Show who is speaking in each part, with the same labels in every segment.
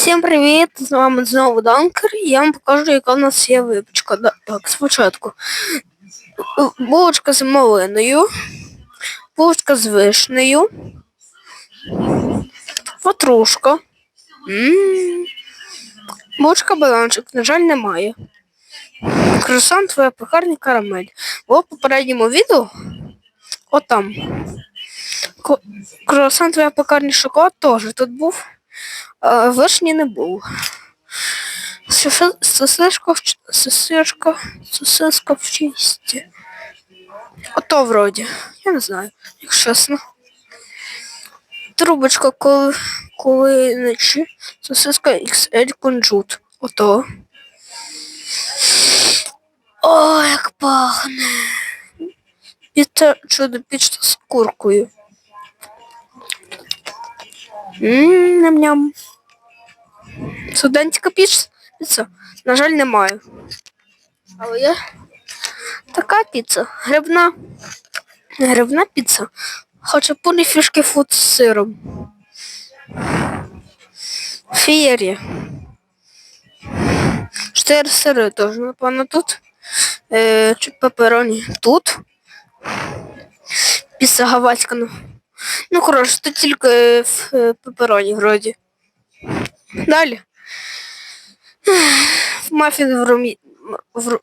Speaker 1: Всім привіт! З вами знову Данкер. і Я вам покажу, яка в нас є випічка. Так, спочатку. Булочка з малиною, булочка з вишнею, ватрушка. Булочка баланчик, на жаль, немає. Круасан твоя пекарня карамель. Було в попередньому відео. Отам. Круасан твоя пекарня шоколад теж тут був. А вишні не було. Сосиска, в ч- сосиска, в чисті. Ото вроді. Я не знаю, якщо чесно. Трубочка коли, коли ночі. Сосиска XL кунжут. Ото. О, як пахне. Піца чудо піч з куркою. Ням-ням. Студентська піч- піца, на жаль, немає. Але є така піца. Грибна. Грибна піца. Хоча повні фішки фуд з сиром. Фієрі. Чотири сири теж, напевно, тут. Е, чи пепероні тут. Піца гавайська. Ну, коротше, тут тільки е, в е, пепероні вроді. Далі. Мафін в, румі... в...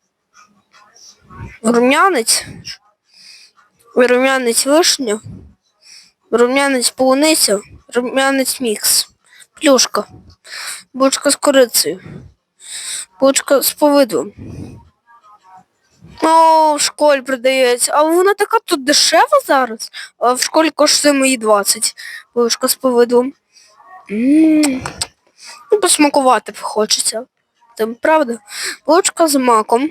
Speaker 1: в рум'янець. Рум'янець вишня. Рум'янець полуниця. Рум'янець мікс. Плюшка. Булочка з корицею. Булочка з повидлом. О, в школі продається. А вона така тут дешева зараз. А в школі коштує мої 20. Булочка з повидлом. Ну, посмакувати хочеться. Там правда? Булочка з маком.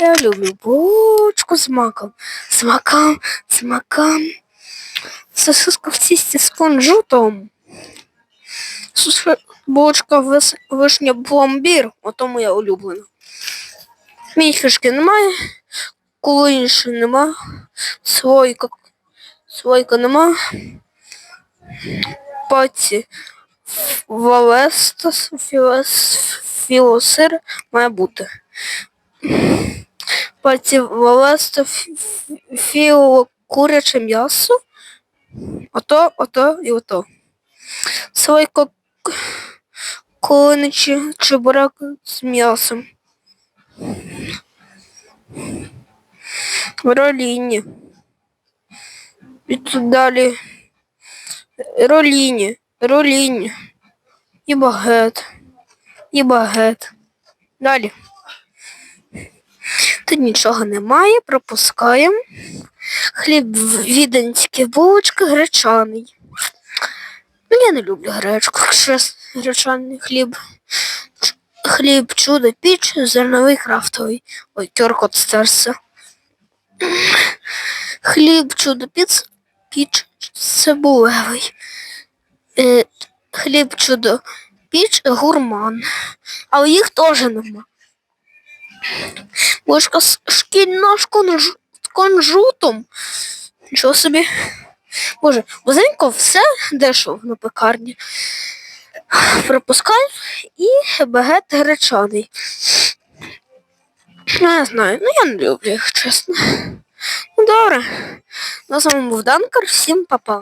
Speaker 1: Я люблю булочку з маком. З маком, з маком. Сосиска в тісті з кунжутом. Булочка вишня пломбір. Ото моя улюблена. Мій фішки немає. Коли інше нема. Слойка. Слойка нема. Паці. Валестас, філос, філосир має бути. Паці Валеста, філо куряче м'ясо. Ото, ото і ото. Слойко коничі чебурек з м'ясом. Роліні. І тут далі. Роліні. Роліні. І багет. І багет. Далі. Тут нічого немає, пропускаємо. Хліб віденські булочки, гречаний. Ну, я не люблю гречку, чесно, гречаний хліб. Хліб чудо піч, зерновий крафтовий. Ой, тьоркот стерся. Хліб чудо піц, піч цибулевий. Е, хліб чудо піч гурман. Але їх теж нема. Ложка шкільна з конжутом. Нічого собі. Боже, бузенько все дешево на пекарні. Пропускаю і багет гречаний. Ну, я знаю, ну я не люблю їх, чесно. Ну добре. На з вами був Данкар, всім па-па.